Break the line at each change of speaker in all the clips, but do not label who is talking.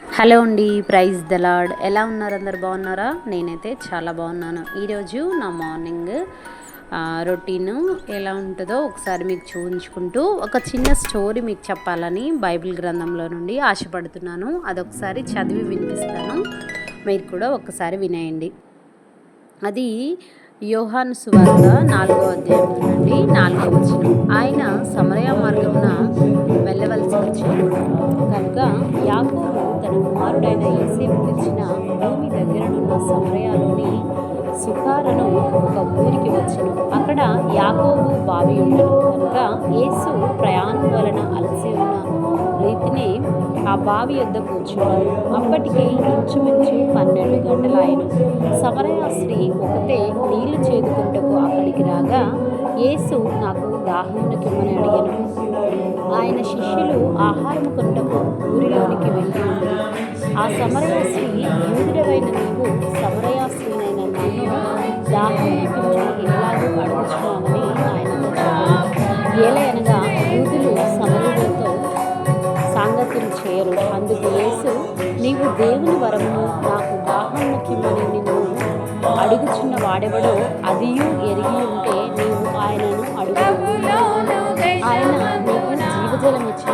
Hello అండి praise the Lord ఎలా ఉన్నారు? అందరు బాగున్నారా? నేనైతే చాలా బాగున్నాను. ఈరోజు నా మార్నింగ్ రొటీను ఎలా ఉంటుందో ఒకసారి మీకు చూపించుకుంటూ ఒక చిన్న స్టోరీ మీకు చెప్పాలని బైబిల్ గ్రంథంలో నుండి ఆశపడుతున్నాను. అదొకసారి చదివి వినిపిస్తాను. మీరు కూడా ఒకసారి వినేయండి. అది యోహాను సువార్త నాలుగో అధ్యాయం నుండి నాలుగో వచ్చిన ఆయన సమరయ మార్గమున వెళ్ళవలసి వచ్చింది. కనుక యాకో తన కుమారుడైన ఏసేపు తెచ్చిన భూమి దగ్గరనున్న సమరయాలోని సుఖారను ఒక ఊరికి వచ్చను. అక్కడ యాకోబు బావి ఉండను. కనుక యేసు ప్రయాణం వలన అలసి ఉన్న రీతిని ఆ బావి యొద్ద కూర్చున్నాడు. అప్పటికి ఇంచుమించు పన్నెండు గంటలాయను సమరయ స్త్రీ ఒకటే నీళ్ళు చేదుకుంటకు అక్కడికి రాగా యేసు నాకు దాహమునకిమ్మని అడిగాను. ఆయన శిష్యులు ఆహారం కొనుటకు ఊరిలోనికి వెళ్ళి ఆ సమరయ యూదుడవైన నీవు సమరయాశ్రీనైన స్త్రీనైన నన్ను దాహమునకిమ్మని ఎలాగో అడుగుచున్నామని ఆయన ఏలయనగా యూదులు సమరులతో సాంగత్యం చేయరు. అందుకు యేసు నీవు దేవుని వరమును నాకు దాహం ముఖ్యమని నిన్ను అడుగుచున్న వాడెవడో అదియు ఎరిగి ఉంటే నీవు ఆయనను అడుగు. ఆయన నీకు జీవజలం ఇచ్చిన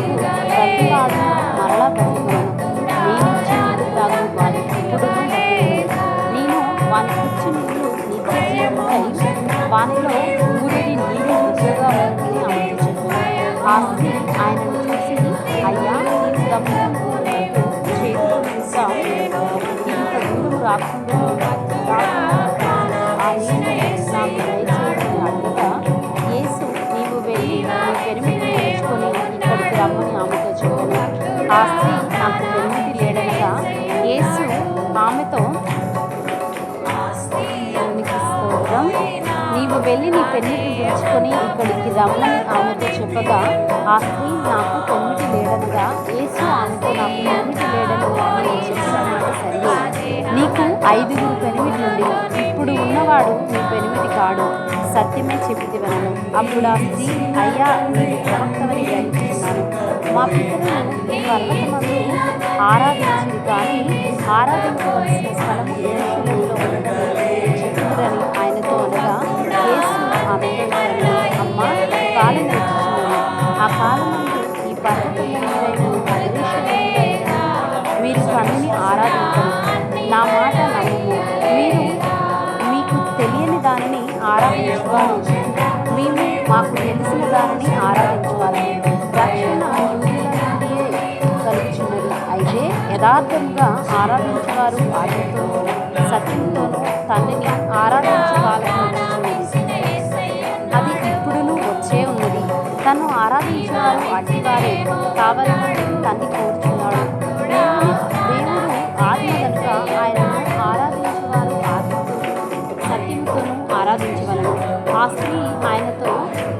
నీళ్ళు తాగు మరలా బ్రతుకులను నేను ఇచ్చిన తాగు ఇప్పుడు నేను వాని కూర్చు నీళ్ళు నిత్య జీవముకై వానిలో ఊరిని నీరు ఎక్కువగా ఉందని ఆమెతో ఆ స్త్రీ ఆయనను చూసి అయ్యా నేను చేతిలో ఇంత దూరం రాకుండా చెప్పాను ఆ స్త్రీ నాకు పెనిమిటి లేడనగా యేసు ఆమెతో స్తోత్రం. నీవు వెళ్ళి నీ పెన్నిటి పిలుచుకొని ఇక్కడికి రమ్మని ఆమెతో చెప్పగా ఆ స్త్రీ నాకు తొమ్మిది లేడనగా యేసు ఆమెతో నాకు తొమ్మిది లేడనగా నేను చెప్పిన సరే నీకు ఐదుగురు పెనిమిటి ఇప్పుడు ఉన్నవాడు నీ పెనిమిటి కాడు. సత్యమే చెప్పిది వినను అప్పుడు ఆ స్త్రీ అయ్యా నీవు ప్రవక్తవని గ్రహించున్నాను మా పిల్లలు నీ మనం ఆరాధించింది కానీ ఆరాధించవలసిన స్థలము ఎరుషలేములో ఉన్నదని చెప్పుదని ఆయనతో అనగా యేసు ఆమెతో అమ్మ కాలం ఆ కాలం ఈ పర్వతం మీరు కన్నుని ఆరాధించరు నా మాట నమ్ము మీరు మీకు తెలియని దానిని ఆరాధించుకోవాలి మేము మాకు తెలిసిన దానిని ఆరాధించుకోవాలి. రక్షణ యథార్థంగా ఆరాధించేవారు ఆత్మతోనూ సత్యంతోనూ తండ్రిని ఆరాధించే అది ఇప్పుడును వచ్చే ఉన్నది. తను ఆరాధించేవారు అట్టివారే కావాలని తండ్రి కోరుచున్నాడు. దేవుడు దేవుడు ఆత్మ కనుక ఆయనను ఆరాధించేవారు ఆత్మతో సత్యంతోనూ ఆరాధించగలను ఆ స్త్రీ ఆయనతో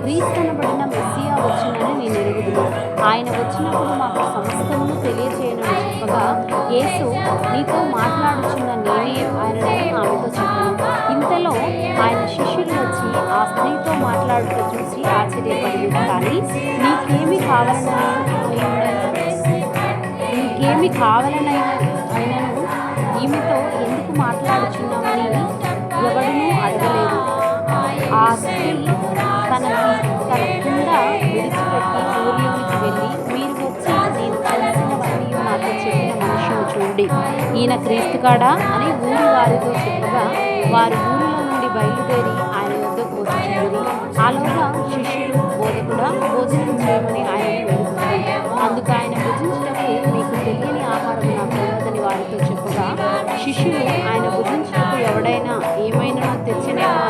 క్రీస్తనబడిన మెస్సియా వచ్చినని నేను ఎరుగుదును. ఆయన వచ్చినప్పుడు మాకు సమస్తమును తెలియజేయనని చెప్పగా యేసు నీతో మాట్లాడుచున్న నేనే ఆయనను ఆమెతో చెప్పాను. ఇంతలో ఆయన శిష్యులు వచ్చి ఆ స్త్రీతో మాట్లాడుతూ చూసి ఆశ్చర్యపడింది కానీ నీకేమి కావాలని నీకేమి కావాలనైనా ఆయనను ఈమెతో ఎందుకు తనని తనకి తన కింద విడిచిపెట్టి ఊరిలోనికి వెళ్ళి మీరు వచ్చి నేను కలిసినవన్నీ నాతో చెప్పిన మనుషులు చూడండి. ఈయన క్రీస్తుకాడా అని ఊరి వారితో చెప్పగా వారు ఊరిలో నుండి బయలుదేరి ఆయన వద్దకు వచ్చింది. ఆలోగా శిష్యులు బోధకుడా భోజనం చేయమని ఆయన అందుకు ఆయన భుజించినప్పుడు మీకు తెలియని ఆహారం నాకు తెలియదని వారితో చెప్పగా శిష్యులు ఆయన భుజించినప్పుడు ఎవడైనా ఏమైనా తెచ్చినేమో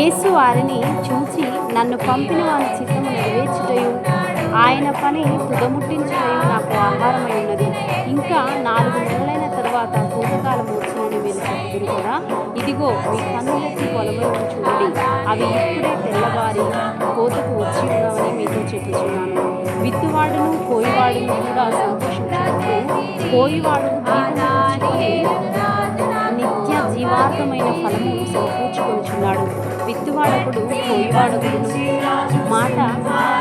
యేసు వారిని చూసి నన్ను పంపిన వారి చిత్తము నెరవేర్చుటయు. ఆయన పని తుదముట్టించుటయు నాకు ఆహారమై ఉన్నది ఇంకా నాలుగు నెలలైన తర్వాత చెప్పింది కదా ఇదిగో మీ కన్నులకి పొలములను చూడండి అవి ఇప్పుడే తెల్లవారి కోతకు వచ్చి ఉన్నామని మీతో చెప్పుచున్నాను. విత్తువాడును కోయివాడును కూడా సంతోషించినట్టు కోయివాడు ఫలము సమకూర్చుకొనిచున్నాడు. విత్తువాడకుడు కోయివాడకుడు మాట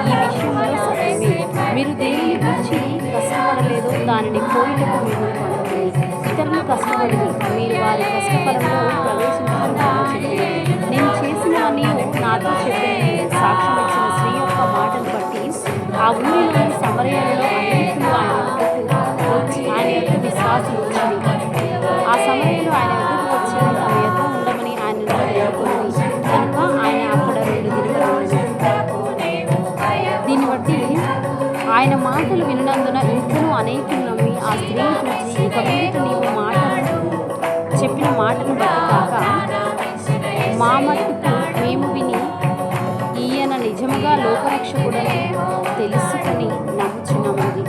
ఈ విషయంలో సత్యమే. మీరు దేనిని గురించి కష్టపడలేదు దానిని కోయిలకు మీరు ఇతరులు కష్టపడి మీరు వారి కష్టఫలంలో ప్రవేశించాలని నేను చేసినవన్నీ నాతో చెప్పిన సాక్ష్యం ఇచ్చిన స్త్రీ యొక్క మాటను బట్టి ఆ ఊరిలోని సమరయంలో మాటలు విన్నందున ఇంకను అనేకులు నమ్మి ఆ స్త్రీని చూసి ఇక మీదట నీవు మాటలను చెప్పిన మాటను బట్టి కాక మా మట్టుకు మేము విని ఈయన నిజముగా లోకరక్షకుడని తెలుసుకొని నమ్ముచున్నామని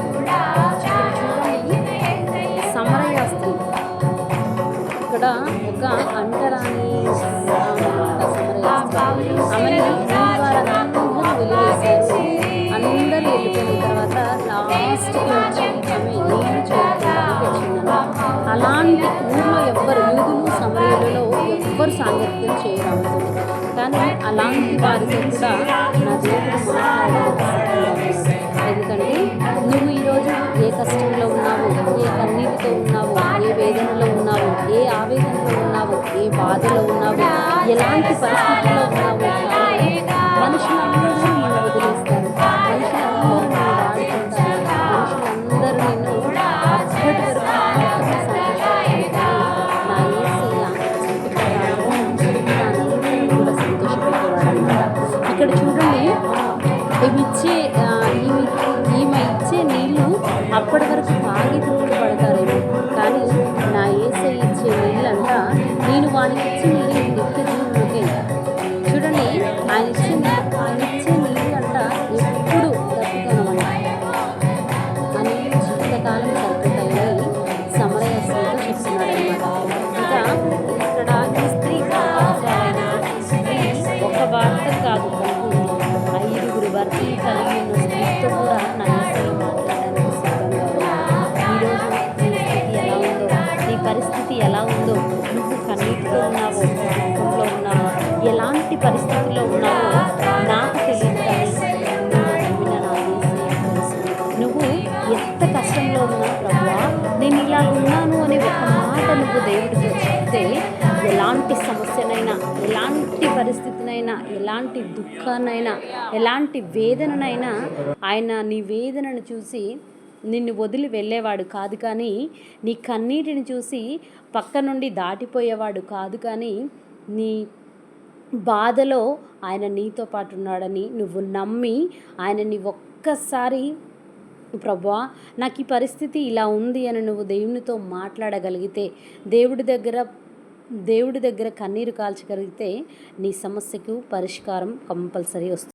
సాంగత్యం చేయరాదు కానీ అలాంటి వారితో కూడా నా దేవుడు మాట్లాడాలి ఎందుకంటే నువ్వు ఈరోజు ఏ కష్టంలో ఉన్నావు ఏ కన్నీటితో ఉన్నావు ఏ వేదనలో ఉన్నావు ఏ ఆవేదనలో ఉన్నావు ఏ బాధలో ఉన్నావు ఎలాంటి పరిస్థితుల్లో ఉన్నావు మనుషులందరూ ఇచ్చే ఈమె ఈమె ఇచ్చే నీళ్ళు అప్పటి వరకు తాగి తృప్తి పడతారేమో కానీ నా ఏసై ఇచ్చే నీళ్ళంతా నేను వానికి ఇచ్చిన ఎలాంటి పరిస్థితుల్లో ఉన్నావో నాకు తెలియదు నువ్వు నా నువ్వు ఎంత కష్టంలో ఉన్నా ప్రభువా నేను ఇలా ఉన్నాను అనే ఒక మాట నువ్వు దేవుడితో చెప్తే ఎలాంటి సమస్యనైనా ఎలాంటి పరిస్థితినైనా ఎలాంటి దుఃఖాన్నైనా ఎలాంటి వేదననైనా ఆయన నీ వేదనను చూసి నిన్ను వదిలి వెళ్ళేవాడు కాదు కానీ నీ కన్నీటిని చూసి పక్క నుండి దాటిపోయేవాడు కాదు కానీ నీ బాధలో ఆయన నీతో పాటు ఉన్నాడని నువ్వు నమ్మి ఆయనని ఒక్కసారి ప్రభా నాకు ఈ పరిస్థితి ఇలా ఉంది అని నువ్వు దేవునితో మాట్లాడగలిగితే దేవుడి దగ్గర దేవుడి దగ్గర కన్నీరు కాల్చగలిగితే నీ సమస్యకు పరిష్కారం కంపల్సరీ వస్తుంది.